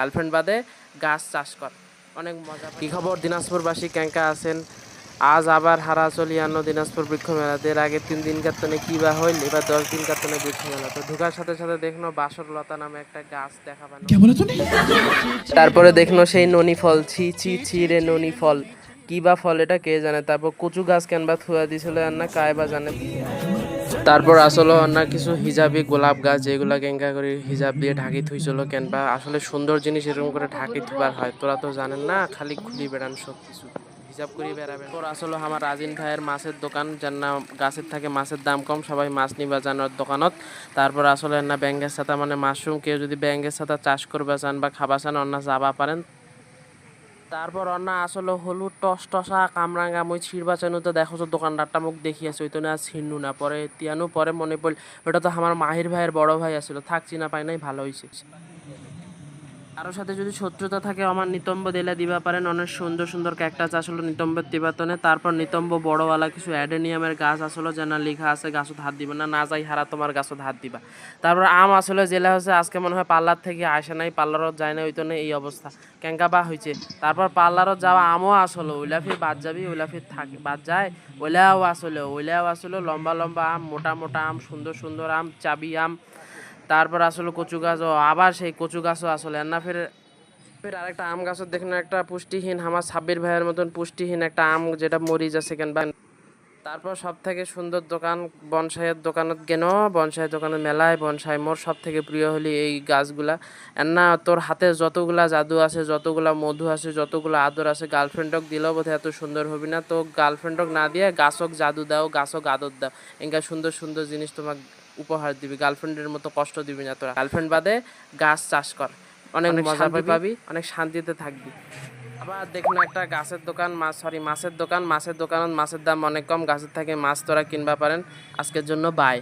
Girlfriend বাদে গাছ চাষ কর। অনেক মজা কী খবর? দিনাজপুরবাসী ক্যাঙ্কা আছেন? আজ আবার হারা চলি চলিয়ান্ন দিনাজপুর বৃক্ষ মেলাতে এর আগে তিন দিন কাতনে কী বা হইল এবার দশ দিন কাতনে বৃক্ষ মেলা তো ঢুকার সাথে সাথে দেখল বাসর লতা নামে একটা গাছ দেখা তারপরে দেখল সেই ননি ফল ছি ছি ছি রে ননি ফল। কী বা ফল এটা কে জানে? তারপর কচু গাছ কেন বা থুয়া দিয়েছিল আর না কায় বা জানে। তারপর আসলে অন্য কিছু হিজাবি গোলাপ গাছ, যেগুলা গেঙ্গা করে হিজাব দিয়ে ঢাকি থুইছিল কেন বা আসলে সুন্দর জিনিস এরকম করে ঢাকি থুবার হয়, তোরা তো জানেন না, খালি খুলি বেড়ান সব কিছু হিসাব করি বেড়াবেন। তোর আসলে আমার রাজিন ভাইয়ের মাছের দোকান, যার না গাছের থাকে মাছের দাম কম, সবাই মাছ নিবা জানার দোকানত। তারপর আসলে না ব্যাঙ্গের সাথে মানে মাশরুম। কেউ যদি ব্যাঙ্গের সাথে চাষ করবে চান বা খাবা চান, অন্য যাবা পারেন তারপর অন্য আসলে হলুদ টস টসা কামরাঙ্গা মই ছিড়বা চানু তো দেখো দোকানদারটা দোকানদারটা মুখ দেখিয়েছে, ওই তো না ছিন্নু না, পরে তিয়ানো, পরে মনে পড়ল, ওটা তো আমার মাহির ভাইয়ের বড় ভাই আসলো থাকছি না পাই নাই, ভালো হয়েছে কারোর সাথে যদি শত্রুতা থাকে আমার নিতম্ব দিলে দিবা পারেন অনেক সুন্দর সুন্দর ক্যাকটাস আসলে নিতম্বের তিবাতনে তারপর নিতম্ব বড়ওয়ালা কিছু অ্যাডেনিয়ামের গাছ আসলে, যেন লেখা আছে, গাছত হাত দিবে না না যাই হারা তোমার গাছত হাত দিবা। তারপর আম আসলে, জেলা হচ্ছে আজকে মনে হয় পার্লার থেকে আসে নাই পার্লারত যায় না ওই তো এই অবস্থা। ক্যাঙ্কা বা হয়েছে তারপর পার্লারত যাওয়া, আমও আসলে, ওইলা ফির বাদ যাবি, ওইলা ফির থাকে, বাদ যায়, ওইলাও আসলে ওইলাও আসলে, লম্বা লম্বা আম, মোটা মোটা আম, সুন্দর সুন্দর আম, চাবি আম তারপর আসলে কচু গাছ ও আবার সেই কচু গাছও আসলে। না ফের ফের আরেকটা আম গাছও দেখেন, একটা পুষ্টিহীন, আমার সাব্বির ভাইয়ের মতন পুষ্টিহীন একটা আম যেটা মরিচ আছে কেন বা তারপর সব থেকে সুন্দর দোকান বনসাইয়ের দোকানত গেন বনসাইয়ের দোকানের মেলায়, বনসাই মোর সব থেকে প্রিয় হলি এই গাছগুলা। না, তোর হাতে যতগুলা জাদু আছে, যতগুলা মধু আছে, যতগুলা আদর আছে, গার্লফ্রেন্ডক দিলেও বোধহয় এত সুন্দর হবি না। তো গার্লফ্রেন্ডক না দিয়ে গাছক জাদু দাও, গাছক আদর দাও। এঙ্গা সুন্দর সুন্দর জিনিস তোমাক উপহার দিবি গার্লফ্রেন্ডের মতো কষ্ট দিবি না তোরা। গার্লফ্রেন্ড বাদে গাছ চাষ কর। অনেক মজা পাবি অনেক শান্তিতে থাকবি। আবার দেখুন একটা গাছের দোকান মাছ সরি মাছের দোকান। মাছের দোকান মাছের দাম অনেক কম গাছের থেকে মাছ তোরা কিনবা পারেন। আজকের জন্য বাই